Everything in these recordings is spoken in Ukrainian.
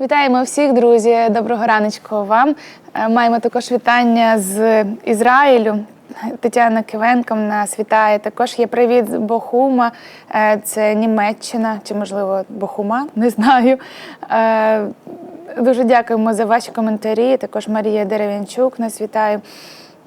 Вітаємо всіх, друзі. Доброго раночку вам. Е, Маємо також вітання з Ізраїлю. Тетяна Кивенко нас вітає. Також є привіт з Бохума, Е, це Німеччина чи, можливо, Бохума, не знаю. Е, Дуже дякуємо за ваші коментарі. Також Марія Дерев'янчук нас вітає.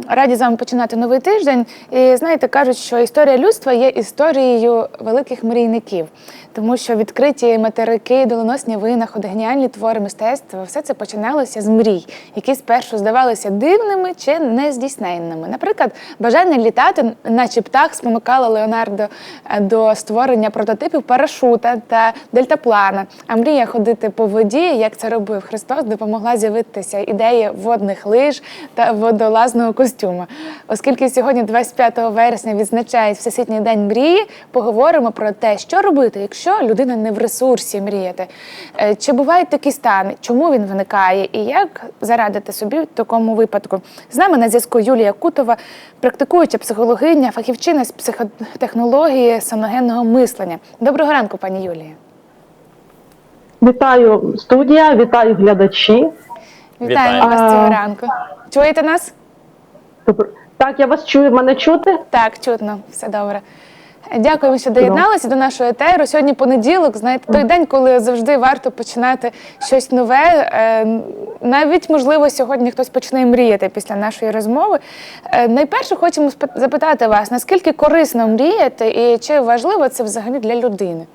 Раді з вами починати новий тиждень. І знаєте, кажуть, що історія людства є історією великих мрійників, тому що відкриті материки, доленосні винаходи, геніальні твори мистецтва все це починалося з мрій, які спершу здавалися дивними чи нездійсненними. Наприклад, бажання літати, наче птах, спонукало Леонардо е, до створення прототипів парашута та дельтаплана. А мрія ходити по воді, як це робив Христос, допомогла з'явитися ідея водних лиж та водолазного костюма. Оскільки сьогодні, 25 вересня, відзначають Всесвітній день мрії, поговоримо про те, що робити, якщо людина не в ресурсі мріяти. Е, Чи бувають такі стани, чому він виникає, і як зарадити собі в такому випадку? З нами на зв'язку Юлія Кутова, практикуюча психологиня, фахівчина з психотехнології самогенного мислення. Доброго ранку, пані Юлія. Вітаю студія, вітаю глядачі. Вітаємо Вітаю. вас цього ранку. Чуєте нас? Добре. Так, я вас чую, мене чути? Так, чутно, все добре. Дякуємо, що доєдналися до нашого етеру. Сьогодні понеділок, знаєте, той день, коли завжди варто починати щось нове. Е, Навіть, можливо, сьогодні хтось почне мріяти після нашої розмови. Е, Найперше хочемо запитати вас, наскільки корисно мріяти і чи важливо це взагалі для людини?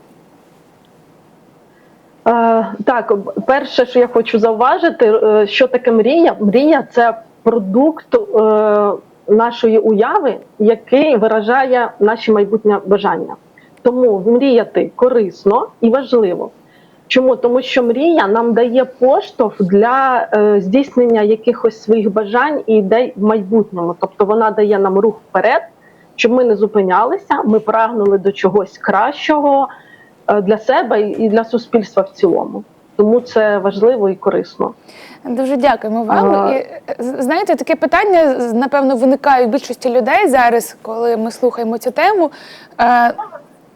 Е, так, перше, що я хочу зауважити, що таке мрія? Мрія це продукт е, нашої уяви, який виражає наші майбутнє бажання. Тому мріяти корисно і важливо. Чому? Тому що мрія нам дає поштовх для е, здійснення якихось своїх бажань і ідей в майбутньому. Тобто вона дає нам рух вперед, щоб ми не зупинялися, ми прагнули до чогось кращого е, для себе і для суспільства в цілому. Тому це важливо і корисно. Дуже дякуємо вам. Ага. І е, знаєте, таке питання напевно виникає у більшості людей зараз, коли ми слухаємо цю тему. Е,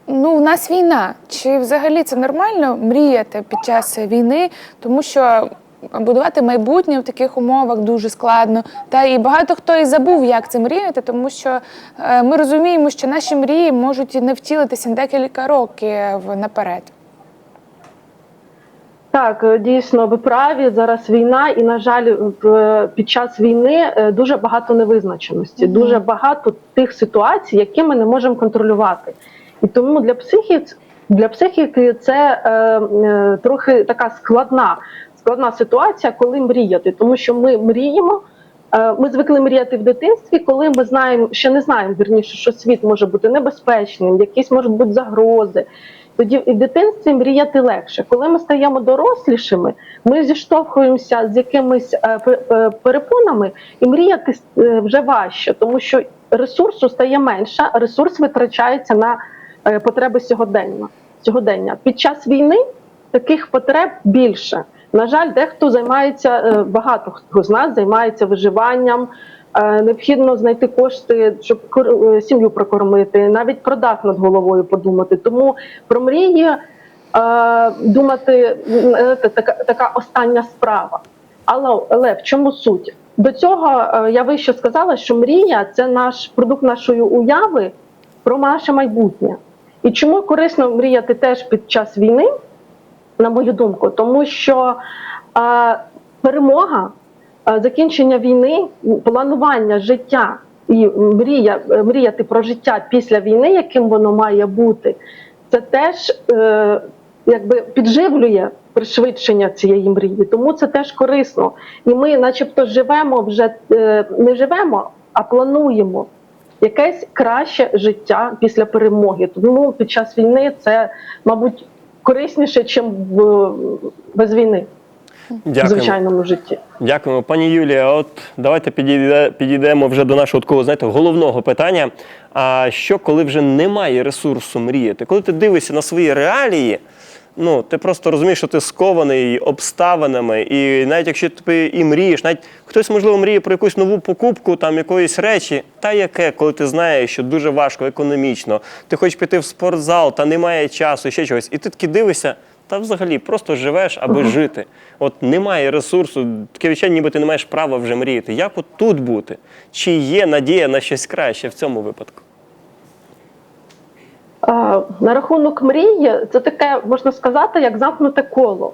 ну, у нас війна. Чи взагалі це нормально мріяти під час війни? Тому що будувати майбутнє в таких умовах дуже складно. Та і багато хто і забув, як це мріяти, тому що е, ми розуміємо, що наші мрії можуть не втілитися декілька років наперед. Так, е, дійсно, ви праві. Зараз війна, і на жаль, в- під час війни е, дуже багато невизначеності, дуже багато тих ситуацій, які ми не можемо контролювати. І тому для психіки для психіки це е, е, трохи така складна, складна ситуація, коли мріяти, тому що ми мріємо. е, Ми звикли мріяти в дитинстві, коли ми знаємо, ще не знаємо вірніше, що світ може бути небезпечним, якісь можуть бути загрози. Тоді і в дитинстві мріяти легше. Коли ми стаємо дорослішими, ми зіштовхуємося з якимись е, е, перепонами, і мріяти е, вже важче, тому що ресурсу стає менше, ресурс витрачається на потреби сьогодення. сьогодення. Під час війни таких потреб більше. На жаль, дехто займається, багато хто з нас займається виживанням. Е, Необхідно знайти кошти, щоб е, сім'ю прокормити, навіть про дах над головою подумати. Тому про мрії е, думати це така, така остання справа. Але, але в чому суть? До цього я вище сказала, що мрія це наш продукт нашої уяви про наше майбутнє. І чому корисно мріяти теж під час війни, на мою думку, тому що е, перемога, закінчення війни, планування життя і мрія, е, мріяти про життя після війни, яким воно має бути, це теж е, якби підживлює пришвидшення цієї мрії. Тому це теж корисно. І ми, начебто, живемо вже е, не живемо, а плануємо якесь краще життя після перемоги. Тому під час війни це, мабуть, корисніше, ніж без війни в Дякуємо. звичайному житті. Дякуємо, пані Юлія. От давайте підійдемо вже до нашого такого, знаєте, головного питання. А що, коли вже немає ресурсу мріяти? Коли ти дивишся на свої реалії, ну ти просто розумієш, що ти скований обставинами, і навіть якщо ти і мрієш, навіть хтось можливо мріє про якусь нову покупку там якоїсь речі, та яке, коли ти знаєш, що дуже важко економічно, ти хочеш піти в спортзал, та немає часу, ще чогось, і ти таки дивишся. Та взагалі просто живеш, аби жити. От немає ресурсу, таке відчуття, ніби ти не маєш права вже мріяти. Як от тут бути? Чи є надія на щось краще в цьому випадку? А, На рахунок мрії, це таке можна сказати, як замкнуте коло.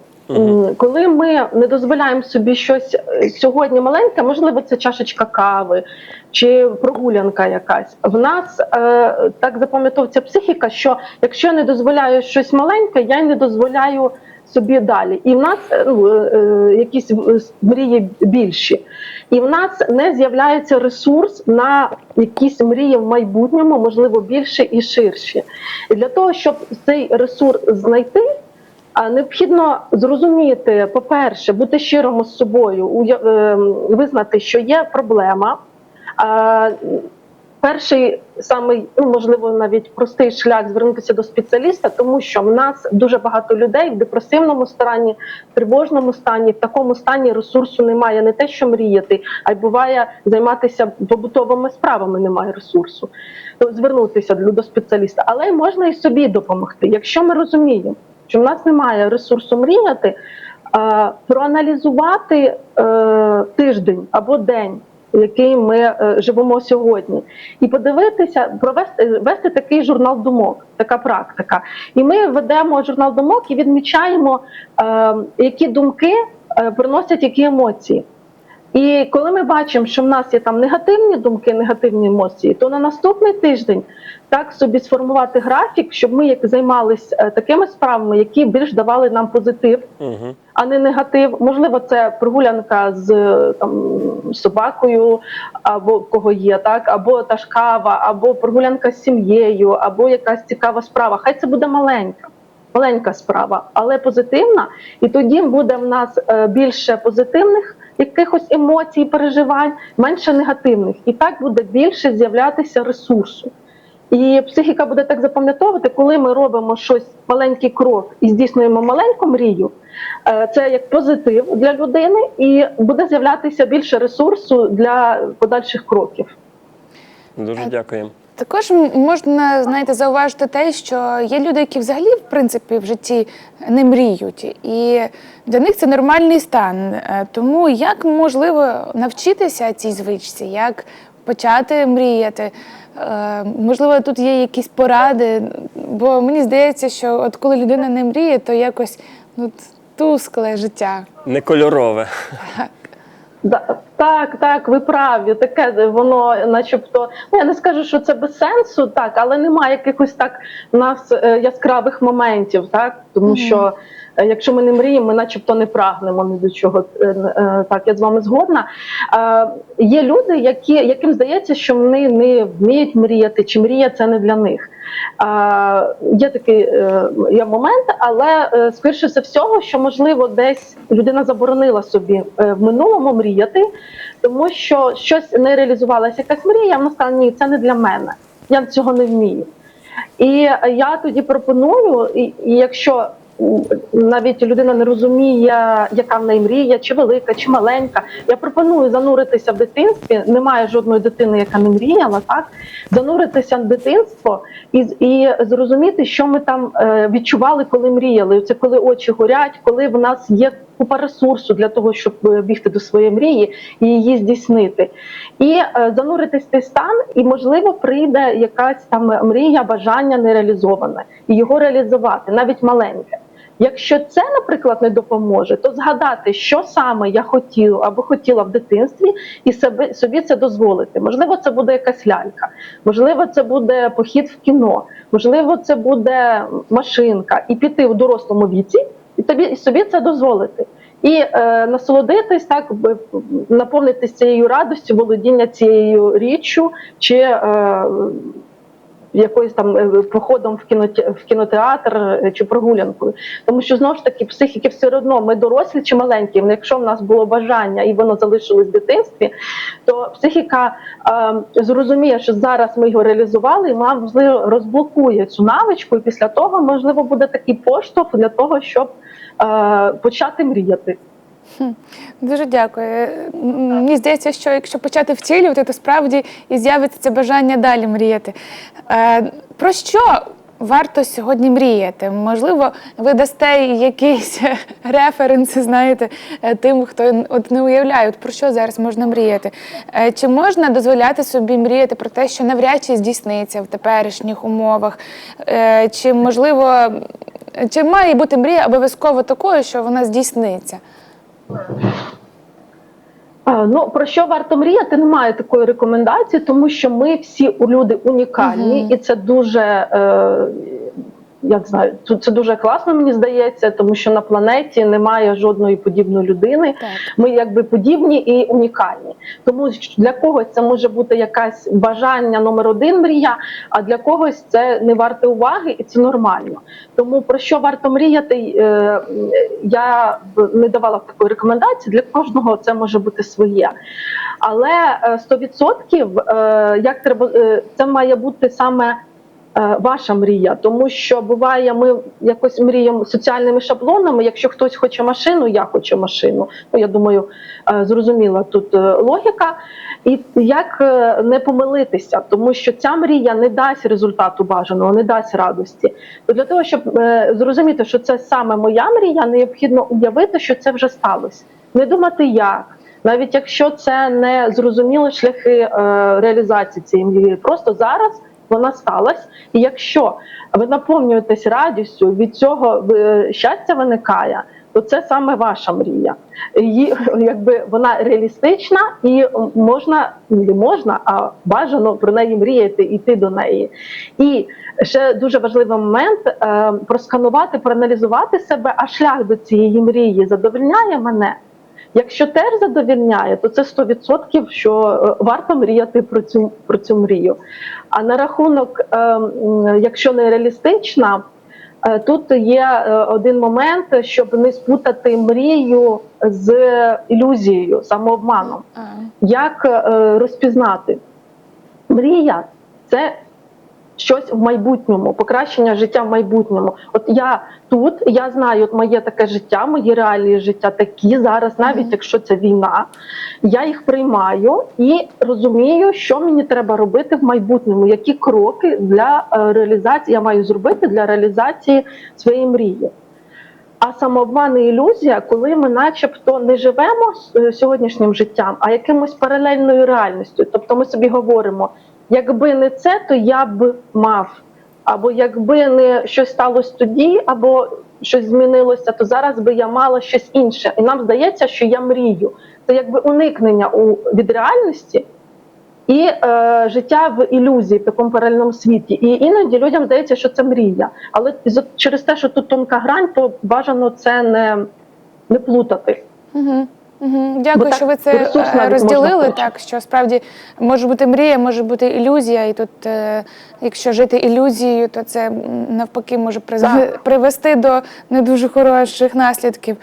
Коли ми не дозволяємо собі щось е, сьогодні маленьке, можливо, це чашечка кави чи прогулянка якась. В нас е, так запам'ятовується психіка, що якщо я не дозволяю щось маленьке, я не дозволяю собі далі. І в нас е, ну, е, е, якісь мрії більші. І в нас не з'являється ресурс на якісь мрії в майбутньому, можливо, більше і ширші. І для того, щоб цей ресурс знайти, необхідно зрозуміти, по-перше, бути щирим з собою, ем, визнати, що є проблема. Перший самий, ну можливо, навіть простий шлях звернутися до спеціаліста, тому що в нас дуже багато людей в депресивному стані, в тривожному стані, в такому стані ресурсу немає. Не те, що мріяти, а й буває займатися побутовими справами. Немає ресурсу. То звернутися до спеціаліста, але можна і собі допомогти. Якщо ми розуміємо, що в нас немає ресурсу мріяти, а проаналізувати е, тиждень або день який ми е, живемо сьогодні, і подивитися, провести вести такий журнал думок, така практика. І ми ведемо журнал думок і відмічаємо, е, які думки приносять які емоції. І коли ми бачимо, що в нас є там негативні думки, негативні емоції, то на наступний тиждень так собі сформувати графік, щоб ми як займалися такими справами, які більш давали нам позитив, Угу. а не негатив. Можливо, це прогулянка з там собакою, або кого є, так, або та ж кава, або прогулянка з сім'єю, або якась цікава справа. Хай це буде маленька. Маленька справа, але позитивна, і тоді буде в нас е, більше позитивних якихось емоцій, переживань, менше негативних, і так буде більше з'являтися ресурсу. І психіка буде так запам'ятовувати, коли ми робимо щось маленький крок і здійснюємо маленьку мрію. е, Це як позитив для людини, і буде з'являтися більше ресурсу для подальших кроків. Дуже дякуємо. Також можна знаєте, зауважити те, що є люди, які взагалі в принципі в житті не мріють, і для них це нормальний стан. Е, Тому як можливо навчитися цій звичці, як почати мріяти? Е, Можливо, тут є якісь поради, бо мені здається, що от коли людина не мріє, то якось ну, тускле життя. Не кольорове. Да, так, так, ви праві. Таке воно, начебто, ну я не скажу, що це без сенсу, так, але немає якихось так нас е, яскравих моментів, так тому Мгм. що. Якщо ми не мріємо, ми начебто не прагнемо ні до чого. Е, е, Так, я з вами згодна. Є люди, які, яким здається, що вони не вміють мріяти, чи мрія це не для них. Є такий е, є момент, але скоріше за всього, що можливо десь людина заборонила собі в минулому мріяти, тому що щось не реалізувалася, якась мрія, вона сказала, ні, це не для мене. Я цього не вмію. І я тоді пропоную, і, якщо навіть людина не розуміє, яка в неї мрія, чи велика, чи маленька, я пропоную зануритися в дитинстві. Немає жодної дитини, яка не мріяла, так зануритися в дитинство і, і зрозуміти, що ми там е, відчували, коли мріяли. Це коли очі горять, коли в нас є купа ресурсу для того, щоб е, бігти до своєї мрії і її здійснити. І е, зануритись в цей стан, і можливо прийде якась там мрія, бажання нереалізоване, і його реалізувати, навіть маленьке. Якщо це, наприклад, не допоможе, то згадати, що саме я хотіла або хотіла в дитинстві, і себе собі це дозволити. Можливо, це буде якась лялька, можливо, це буде похід в кіно, можливо, це буде машинка, і піти в дорослому віці, і тобі і собі це дозволити. І е, насолодитись так, наповнитись цією радістю, володіння цією річчю, чи е, якоюсь там е, походом в кіноте- в кінотеатр е, чи прогулянкою. Тому що знову ж таки психіки все одно ми дорослі чи маленькі. але Якщо в нас було бажання і воно залишилось в дитинстві, то психіка е, зрозуміє, що зараз ми його реалізували, і вона можливо розблокує цю навичку, і після того можливо буде такий поштовх для того, щоб е, почати мріяти. Дуже дякую. Мені здається, що якщо почати втілювати, то справді і з'явиться це бажання далі мріяти. Е, Про що варто сьогодні мріяти? Можливо, ви дасте якісь референси, знаєте, е, тим, хто от не уявляє, от про що зараз можна мріяти. Е, Чи можна дозволяти собі мріяти про те, що навряд чи здійсниться в теперішніх умовах? Чи можливо, чи має бути мрія обов'язково такою, що вона здійсниться? Ну про що варто мріяти? Немає такої рекомендації, тому що ми всі люди унікальні, угу. і це дуже. Е, як знаю, це- це дуже класно, мені здається, тому що на планеті немає жодної подібної людини. Так. Ми якби подібні і унікальні. Тому для когось це може бути якась бажання номер один мрія, а для когось це не варте уваги, і це нормально. Тому про що варто мріяти, е, я б не давала такої рекомендації. Для кожного це може бути своє. Але е, 100% е, як треба е, це має бути саме. Е, Ваша мрія, тому що буває, ми якось мріємо соціальними шаблонами. Якщо хтось хоче машину, я хочу машину. Ну я думаю, е, зрозуміла тут е, логіка. І як не помилитися, тому що ця мрія не дасть результату бажаного, не дасть радості. То для того, щоб зрозуміти, що це саме моя мрія, необхідно уявити, що це вже сталося. Не думати як. Навіть якщо це не зрозуміли шляхи реалізації цієї мрії, просто зараз вона сталася. І якщо ви наповнюєтесь радістю, від цього е, щастя виникає, то це саме ваша мрія. Її якби вона реалістична і можна не можна, а бажано про неї мріяти, йти до неї. І ще дуже важливий момент е, просканувати, проаналізувати себе, а шлях до цієї мрії задовольняє мене. Якщо теж задовільняє, то це 100%, що е, варто мріяти про цю про цю мрію. А на рахунок, е, якщо не реалістична, е, тут є е, один момент, щоб не спутати мрію з ілюзією, самообманом. Як розпізнати? Мрія це щось в майбутньому, покращення життя в майбутньому. От я тут, я знаю, от моє таке життя, мої реалії життя такі зараз, навіть якщо це війна, я їх приймаю і розумію, що мені треба робити в майбутньому, які кроки для е, реалізації я маю зробити для реалізації своєї мрії. А самообман і ілюзія, коли ми, начебто, не живемо е, сьогоднішнім життям, а якимось паралельною реальністю. Тобто ми собі говоримо, якби не це, то я б мав. Або якби не щось сталося тоді, або щось змінилося, то зараз би я мала щось інше. І нам здається, що я мрію. Це якби уникнення у, від реальності і е, життя в ілюзії в такому паралельному світі. І іноді людям здається, що це мрія. Але через те, що тут тонка грань, то бажано це не, не плутати. Угу. Угу. Дякую, так що ви це е, розділили. Так, що справді може бути мрія, може бути ілюзія, і тут, е, якщо жити ілюзією, то це навпаки може привести до не дуже хороших наслідків.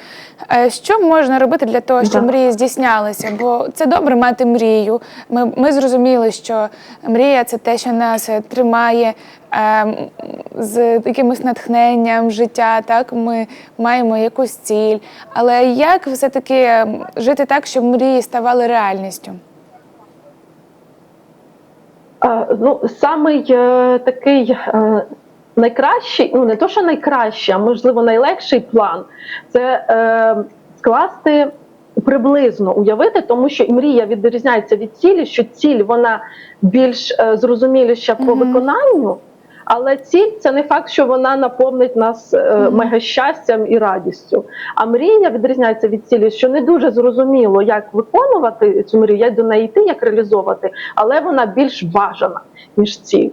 Е, Що можна робити для того, щоб Так. мрії здійснялися? Бо це добре мати мрію. Ми, ми зрозуміли, що мрія це те, що нас е, тримає. Е, З якимось натхненням життя, так ми маємо якусь ціль. Але як все-таки е, жити так, щоб мрії ставали реальністю? Ну, самий е, такий е, найкращий, ну не то, що найкращий, а можливо найлегший план це е, скласти приблизно уявити, тому що і мрія відрізняється від цілі, що ціль вона більш е, зрозуміліша по Мгм. виконанню. Але ціль це не факт, що вона наповнить нас е, Мгм. мега щастям і радістю. А мрія відрізняється від цілі, що не дуже зрозуміло, як виконувати цю мрію, як до неї йти, як реалізовувати, але вона більш бажана ніж ціль.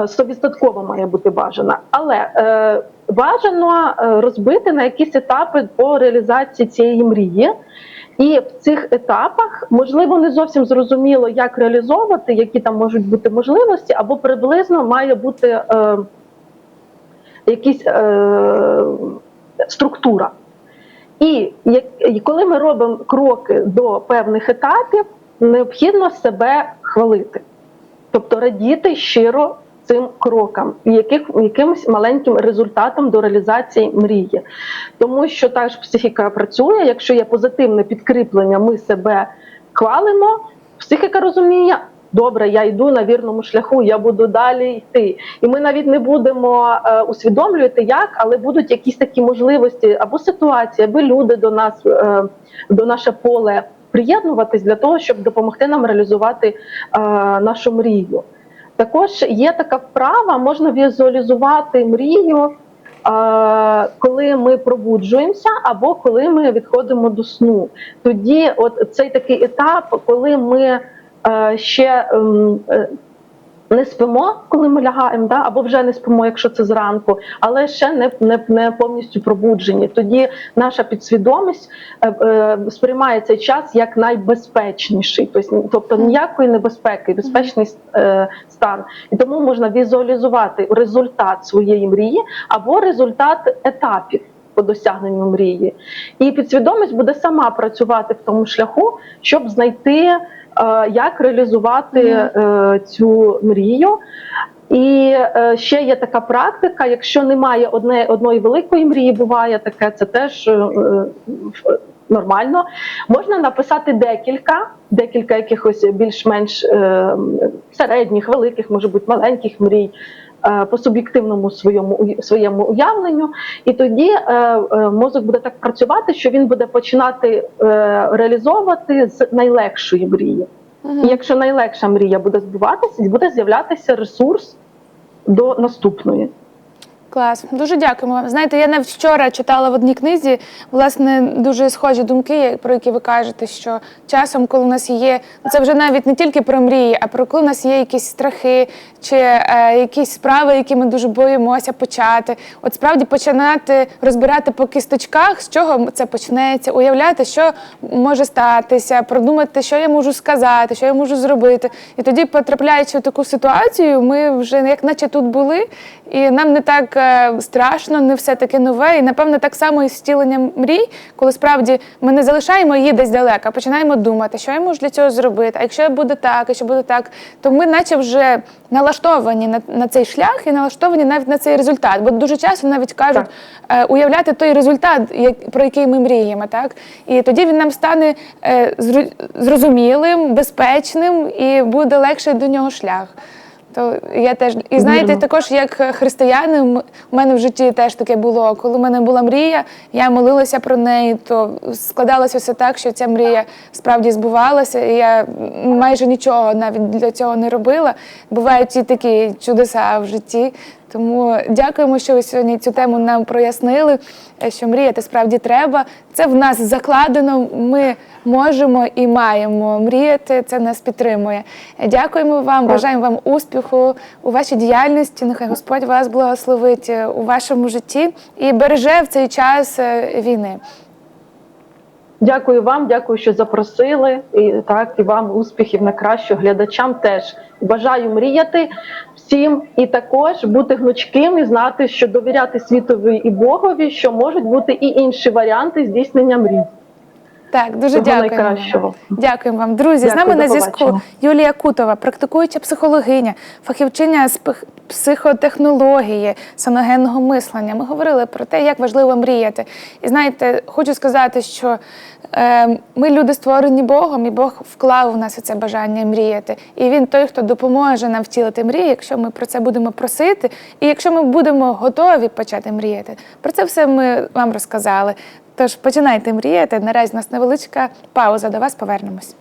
Е, Стовідсотково має бути бажана. Але е, бажано е, розбити на якісь етапи по реалізації цієї мрії. І в цих етапах можливо не зовсім зрозуміло, як реалізовувати, які там можуть бути можливості, або приблизно має бути е, якісь е, структура. І, як, і коли ми робимо кроки до певних етапів, необхідно себе хвалити, тобто радіти щиро цим крокам яких, якимось маленьким результатом до реалізації мрії. Тому що так ж психіка працює, якщо є позитивне підкріплення, ми себе хвалимо, психіка розуміє. добре, я йду на вірному шляху, я буду далі йти. І ми навіть не будемо е, усвідомлювати, як, але будуть якісь такі можливості або ситуації, аби люди до нас е, до наше поле приєднуватись для того, щоб допомогти нам реалізувати е, нашу мрію. Також є така вправа, можна візуалізувати мрію, е, коли ми пробуджуємося, або коли ми відходимо до сну. Тоді, от цей такий етап, коли ми е, ще ем, е, не спимо, коли ми лягаємо, да? або вже не спимо, якщо це зранку, але ще не, не, не повністю пробуджені. Тоді наша підсвідомість е, е, сприймає цей час як найбезпечніший, тобто, тобто ніякої небезпеки, безпечний е, стан. І тому можна візуалізувати результат своєї мрії або результат етапів. По досягненню мрії, і підсвідомість буде сама працювати в тому шляху, щоб знайти, як реалізувати е, цю мрію. І е, ще є така практика: якщо немає одне, одної великої мрії, буває таке, це теж е, е, нормально. Можна написати декілька, декілька якихось більш-менш е, середніх, великих, може бути маленьких мрій. Е, По суб'єктивному своєму своєму уявленню, і тоді е, е, мозок буде так працювати, що він буде починати реалізовувати з найлегшої мрії. І якщо найлегша мрія буде збуватися, буде з'являтися ресурс до наступної. Клас, дуже дякуємо вам. Знаєте, я навіть вчора читала в одній книзі власне дуже схожі думки, про які ви кажете, що часом, коли у нас є, це вже навіть не тільки про мрії, а про коли у нас є якісь страхи чи е, якісь справи, які ми дуже боїмося почати. От справді починати розбирати по кісточках, з чого це почнеться, уявляти, що може статися, продумати, що я можу сказати, що я можу зробити. І тоді, потрапляючи в таку ситуацію, ми вже як наче тут були, і нам не так е, страшно, не все таке нове. І напевно так само і з втіленням мрій, коли справді ми не залишаємо її десь далеко, а починаємо думати, що я можу для цього зробити. А якщо буде так, якщо буде так, то ми наче вже налаштовані на, на цей шлях і налаштовані навіть на цей результат. Бо дуже часто навіть кажуть е, уявляти той результат, як, про який ми мріємо, так і тоді він нам стане е, зрозумілим, безпечним і буде легший до нього шлях. То я теж і знаєте, Вірно. також як християнин, у мене в житті теж таке було. Коли в мене була мрія, я молилася про неї, то складалося все так, що ця мрія справді збувалася, і я майже нічого навіть для цього не робила. Бувають і такі чудеса в житті. Тому дякуємо, що ви сьогодні цю тему нам прояснили. е, Що мріяти справді треба. Це в нас закладено. Ми можемо і маємо мріяти. Це нас підтримує. Дякуємо вам, бажаємо вам успіху у вашій діяльності. Нехай Господь вас благословить е, у вашому житті і береже в цей час е, війни. Дякую вам, дякую, що запросили. І так, і вам успіхів на краще, глядачам теж. Бажаю мріяти всім і також бути гнучким і знати, що довіряти світові і Богові, що можуть бути і інші варіанти здійснення мрій. Так, дуже дякуємо. Дякуємо вам, друзі. з нами на зв'язку. Юлія Кутова, практикуюча психологиня, фахівчиня з психотехнології, саногенного мислення. Ми говорили про те, як важливо мріяти. І знаєте, хочу сказати, що е, ми люди створені Богом, і Бог вклав у нас це бажання мріяти. І він той, хто допоможе нам втілити мрії, якщо ми про це будемо просити, і якщо ми будемо готові почати мріяти. Про це все ми вам розказали. Тож починайте мріяти. Наразі у нас невеличка пауза. До вас повернемось.